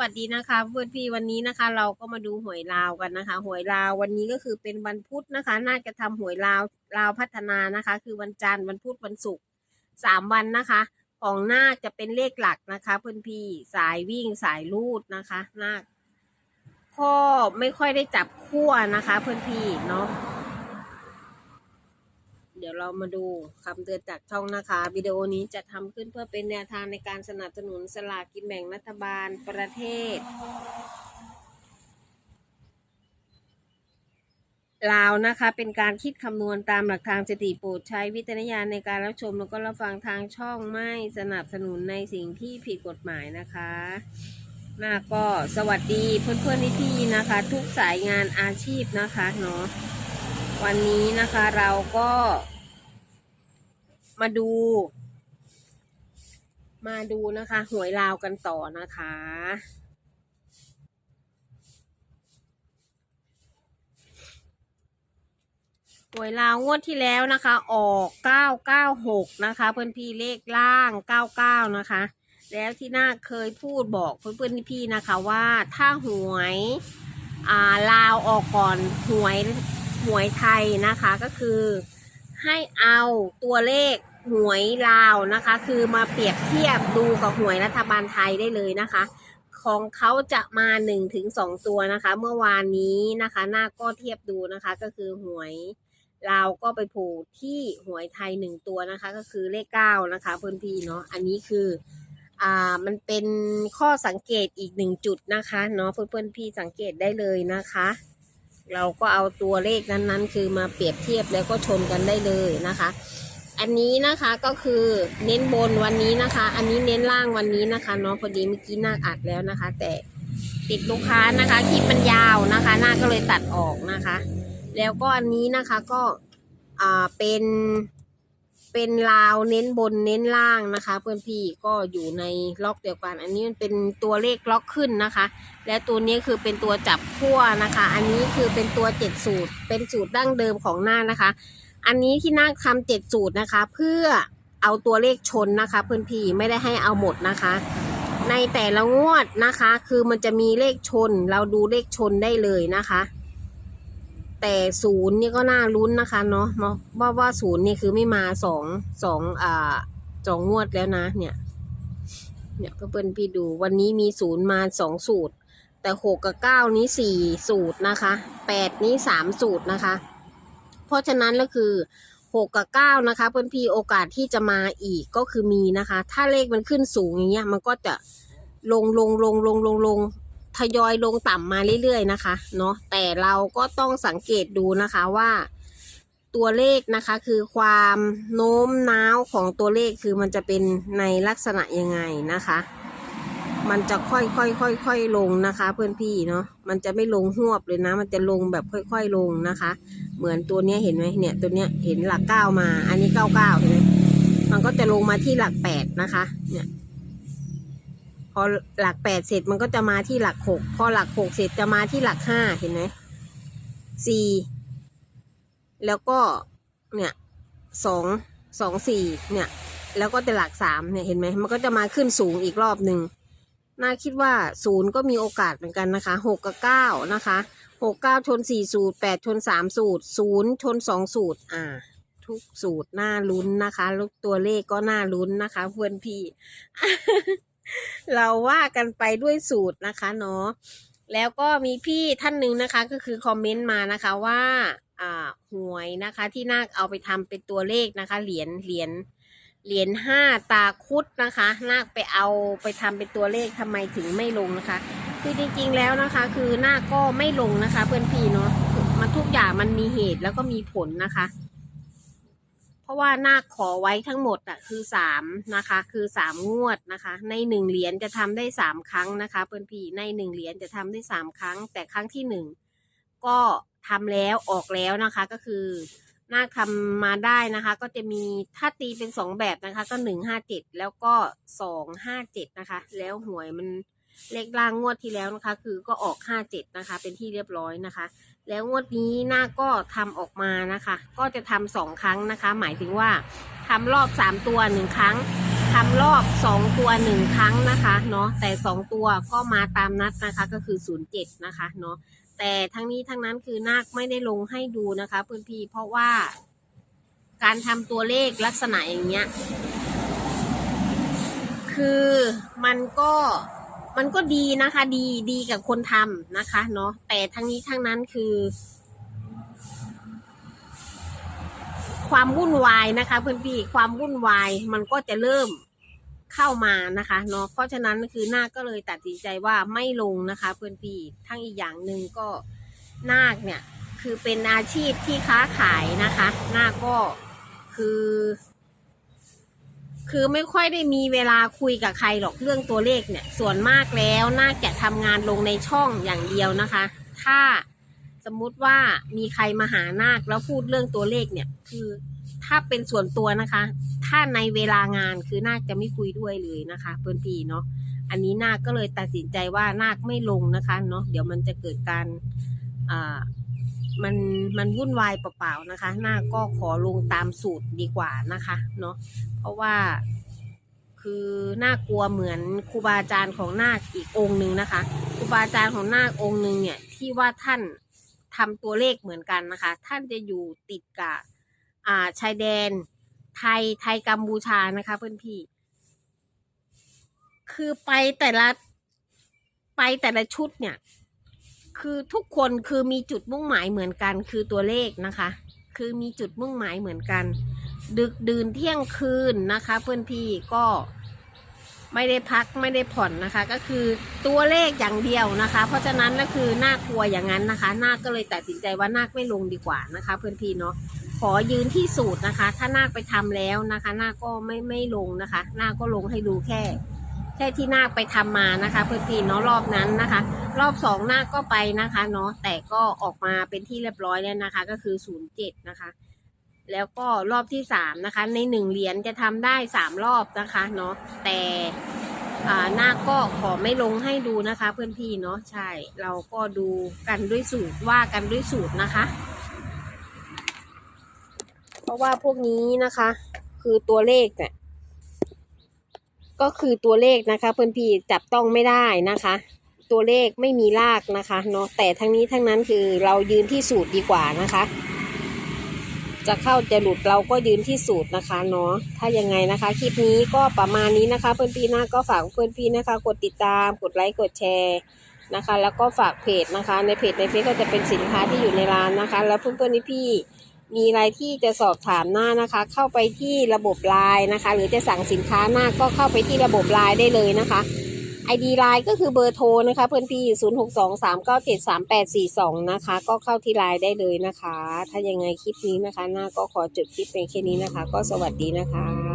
วัสดีนะคะเพื่อนพี่วันนี้นะคะ เราก็มาดูหวยลาวกันนะคะ หวยลาววันนี้ก็คือเป็นวันพุธนะคะ น่าจะทำหวยลาวลาวพัฒนานะคะ คือวันจันทร์วันพุธวันศุกร์สามวันนะคะ ของหน้าจะเป็นเลขหลักนะคะ เพื่อนพี่สายวิ่งสายลูดนะคะหน้าก็ไม่ค่อยได้จับคู่นะคะ เพื่อนพี่เนาะ ดี๋ยวเรามาดูคำเตือนจากช่องนะคะ วิดีโอนี้จะทำขึ้นเพื่อเป็นแนวทางในการสนับสนุนสลากกินแบ่งรัฐบาลประเทศ ลาวนะคะ เป็นการคิดคำนวณตามหลักทางสติโปรดใช้วิจารณญาณในการรับชม แล้วก็รับฟังทางช่องไม่สนับสนุนในสิ่งที่ผิดกฎหมายนะคะน่าก็สวัสดีเพื่อนๆพี่ๆนะคะ ทุกสายงานอาชีพนะคะเนาะวันนี้นะคะเราก็ มาดู มาดูนะคะ หวยลาวกันต่อนะคะ หวยลาวงวดที่แล้วนะคะ ออกเก้าเก้าหกนะคะ เพื่อนพี่เลขล่างเก้าเก้านะคะ แล้วที่น่าเคยพูดบอกเพื่อนๆพี่นะคะว่าถ้าหวยอ่าลาวออกก่อนหวยหวยไทยนะคะก็คือ ให้เอาตัวเลขหวยลาวนะคะ คือมาเปรียบเทียบดูกับหวยรัฐบาลไทยได้เลยนะคะ ของเขาจะมาหนึ่งถึงสองตัวนะคะ เมื่อวานนี้นะคะ หน้าก็เทียบดูนะคะ ก็คือหวยลาวก็ไปผูกที่หวยไทยหนึ่งตัวนะคะ ก็คือเลขเก้านะคะเพื่อนพี่เนาะอันนี้คืออ่ามันเป็นข้อสังเกตอีกหนึ่งจุดนะคะเนาะเพื่อนๆพี่สังเกตได้เลยนะคะ เราก็เอาตัวเลขนั้นๆ คือมาเปรียบเทียบแล้วก็ชนกันได้เลยนะคะ อันนี้นะคะก็คือเน้นบนวันนี้นะคะ อันนี้เน้นล่างวันนี้นะคะเนาะพอดีเมื่อกี้นาอัดแล้วนะคะ แต่ติดลูกค้านะคะคลิปมันยาวนะคะนาก็เลยตัดออกนะคะ แล้วก็อันนี้นะคะก็อ่าเป็น เป็นลาวเน้นบนเน้นล่างนะคะ เพื่อนพี่ก็อยู่ในล็อกเดียวกัน อันนี้มันเป็นตัวเลขล็อกขึ้นนะคะ และตัวนี้คือเป็นตัวจับขั้วนะคะ อันนี้คือเป็นตัวเจ็ดสูตร เป็นสูตรดั้งเดิมของหน้านะคะ อันนี้ที่หน้าคทำเจ็ดสูตรนะคะ เพื่อเอาตัวเลขชนนะคะ เพื่อนพี่ไม่ได้ให้เอาหมดนะคะ ในแต่ละงวดนะคะ คือมันจะมีเลขชน เราดูเลขชนได้เลยนะคะ แต่ศูนย์นี่ก็น่าลุ้นนะคะเนาะเนาะว่าว่าศูนย์นี่คือไม่มาสองสองอ่าสองงวดแล้วนะ เนี่ย เนี่ยเพื่อนพี่ดูวันนี้มีศูนย์มาสองสูตร แต่หกกับเก้านี้สี่สูตรนะคะแปดนี้สามสูตรนะคะ เพราะฉะนั้นก็คือหกกับเก้านะคะเพื่อนพี่โอกาสที่จะมาอีกก็คือมีนะคะ ถ้าเลขมันขึ้นสูงอย่างเงี้ยมันก็จะลงลงลงลงลงลง ทยอยลงต่ำมาเรื่อยๆนะคะ เนาะแต่เราก็ต้องสังเกตดูนะคะว่าตัวเลขนะคะคือความโน้มน้าวของตัวเลขคือมันจะเป็นในลักษณะยังไงนะคะ มันจะค่อยๆค่อยๆค่อยลงนะคะ เพื่อนพี่เนาะมันจะไม่ลงหวบเลยนะ มันจะลงแบบค่อยๆลงนะคะ เหมือนตัวเนี้ยเห็นไหมเนี่ยตัวเนี้ยเห็นหลักเก้ามา อันนี้เก้าเก้าเห็นไหมมันก็จะลงมาที่หลักแปดนะคะ เนี่ย พอหลักแปดเสร็จมันก็จะมาที่หลักหกพอหลักหกเสร็จจะมาที่หลักห้าเห็นไหมสี่แล้วก็เนี่ยสองสองสี่เนี่ย แล้วก็จะหลักสามเนี่ยเห็นไหมมันก็จะมาขึ้นสูงอีกรอบหนึ่งน่าคิดว่าศูนย์ก็มีโอกาสเหมือนกันนะคะหกกับเก้านะคะหกเก้าชนสี่สูตรแปดชนสามสูตรศูนย์ชนสองสูตร อ่า ทุกสูตรน่าลุ้นนะคะล้วตัวเลขก็น่าลุ้นนะคะเพื่อนพี่ เราว่ากันไปด้วยสูตรนะคะเนาะแล้วก็มีพี่ท่านหนึ่งนะคะ ก็คือคอมเมนต์มานะคะว่าอ่าหวยนะคะที่นาคเอาไปทำเป็นตัวเลขนะคะ เหรียญเหรียญเหรียญห้าตาคุดนะคะ นาคไปเอาไปทำเป็นตัวเลขทำไมถึงไม่ลงนะคะ คือจริงๆแล้วนะคะ คือนาคก็ไม่ลงนะคะ เพื่อนพี่เนาะมันทุกอย่างมันมีเหตุแล้วก็มีผลนะคะ เพราะว่านาคขอไว้ทั้งหมดอะคือสามนะคะ คือสามงวดนะคะ ในหนึ่งเหรียญจะทำได้สามครั้งนะคะเพื่อนพี่ในหนึ่งเหรียญจะทำได้สามครั้ง แต่ครั้งที่หนึ่งก็ทำแล้วออกแล้วนะคะก็คือนาคทำมาได้นะคะ ก็จะมีถ้าตีเป็นสองแบบนะคะ ก็หนึ่งห้าเจ็ดแล้วก็สองห้าเจ็ดนะคะ แล้วหวยมันเลขล่างงวดที่แล้วนะคะ คือก็ออกห้าเจ็ดนะคะ เป็นที่เรียบร้อยนะคะ แล้วงวดนี้หน้าก็ทำออกมานะคะ ก็จะทำสองครั้งนะคะ หมายถึงว่าทำรอบสามตัวหนึ่งครั้งทำรอบสองตัวหนึ่งครั้งนะคะเนาะแต่สองตัวก็มาตามนัดนะคะก็คือศูนย์เจ็ดนะคะเนาะแต่ทั้งนี้ทั้งนั้นคือนาคไม่ได้ลงให้ดูนะคะเพื่อนพี่เพราะว่า การทำตัวเลขลักษณะอย่างเงี้ย คือมันก็ มันก็ดีนะคะ ดีดีกับคนทำนะคะ เนาะแต่ทั้งนี้ทั้งนั้นคือ ความวุ่นวายนะคะ เพื่อนพี่ความวุ่นวายมันก็จะเริ่มเข้ามานะคะเนาะเพราะฉะนั้นคือนาคก็เลยตัดสินใจว่าไม่ลงนะคะ เพื่อนพี่ทั้งอีกอย่างหนึ่งก็นาคเนี่ย คือเป็นอาชีพที่ค้าขายนะคะนาคก็คือ คือไม่ค่อยได้มีเวลาคุยกับใครหรอกเรื่องตัวเลขเนี่ย ส่วนมากแล้วน่าจะทำงานลงในช่องอย่างเดียวนะคะ ถ้าสมมุติว่ามีใครมาหานาคแล้วพูดเรื่องตัวเลขเนี่ย คือถ้าเป็นส่วนตัวนะคะ ถ้าในเวลางานคือนาคจะไม่คุยด้วยเลยนะคะเพื่อนพี่เนาะอันนี้นาคก็เลยตัดสินใจว่านาคไม่ลงนะคะเนาะเดี๋ยวมันจะเกิดการอ่า มันมันวุ่นวายเปล่าๆนะคะ หน้าก็ขอลงตามสูตรดีกว่านะคะเนาะเพราะว่าคือน่ากลัวเหมือนครูบาอาจารย์ของนาคอีกองค์หนึ่งนะคะครูบาอาจารย์ของนาคองค์หนึ่งเนี่ยที่ว่าท่านทำตัวเลขเหมือนกันนะคะ ท่านจะอยู่ติดกับอ่าชายแดนไทยไทยกัมพูชานะคะเพื่อนพี่ คือไปแต่ละไปแต่ละชุดเนี่ย คือทุกคนคือมีจุดมุ่งหมายเหมือนกันคือตัวเลขนะคะ คือมีจุดมุ่งหมายเหมือนกัน ดึกดื่นเที่ยงคืนนะคะ เพื่อนพี่ก็ไม่ได้พักไม่ได้ผ่อนนะคะ ก็คือตัวเลขอย่างเดียวนะคะ เพราะฉะนั้นก็คือน่ากลัวอย่างนั้นนะคะนาคก็เลยตัดสินใจว่านาคไม่ลงดีกว่านะคะ เพื่อนพี่เนาะขอยืนที่สูตรนะคะ ถ้านาคไปทำแล้วนะคะนาคก็ไม่ไม่ลงนะคะนาคก็ลงให้ดูแค่ แค่ที่นาคไปทำมานะคะเพื่อนพี่เนาะรอบนั้นนะคะ รอบสองนาคก็ไปนะคะเนาะแต่ก็ออกมาเป็นที่เรียบร้อยแล้วนะคะ ก็คือศูนย์เจ็ดนะคะ แล้วก็รอบที่สามนะคะ ในหนึ่งเหรียญจะทำได้สามรอบนะคะเนาะแต่อ่านาคก็ขอไม่ลงให้ดูนะคะ เพื่อนพี่เนาะใช่เราก็ดูกันด้วยสูตรว่ากันด้วยสูตรนะคะ เพราะว่าพวกนี้นะคะ คือตัวเลขเนี่ย ก็คือตัวเลขนะคะ เพื่อนพี่จับต้องไม่ได้นะคะ ตัวเลขไม่มีรากนะคะเนาะแต่ทั้งนี้ทั้งนั้นคือเรายืนที่สูตรดีกว่านะคะ จะเข้าจะหลุดเราก็ยืนที่สูตรนะคะเนาะถ้ายังไงนะคะ คลิปนี้ก็ประมาณนี้นะคะ เพื่อนพี่นะก็ฝากเพื่อนพี่นะคะ กดติดตามกดไลค์กดแชร์นะคะ แล้วก็ฝากเพจนะคะ ในเพจในเฟซก็จะเป็นสินค้าที่อยู่ในร้านนะคะ แล้วเพื่อนๆนี่พี่ มีอะไรที่จะสอบถามหน้านะคะ เข้าไปที่ระบบไลน์นะคะ หรือจะสั่งสินค้าหน้าก็เข้าไปที่ระบบไลน์ได้เลยนะคะ ID ไลน์ก็คือเบอร์โทรนะคะเพื่อนพี่ 0 6 2 3 9 7 3 8 4 2 นะคะ ก็เข้าที่ไลน์ได้เลยนะคะ ถ้ายังไงคลิปนี้นะคะ หน้าก็ขอจบคลิปเป็นแค่นี้นะคะ ก็สวัสดีนะคะ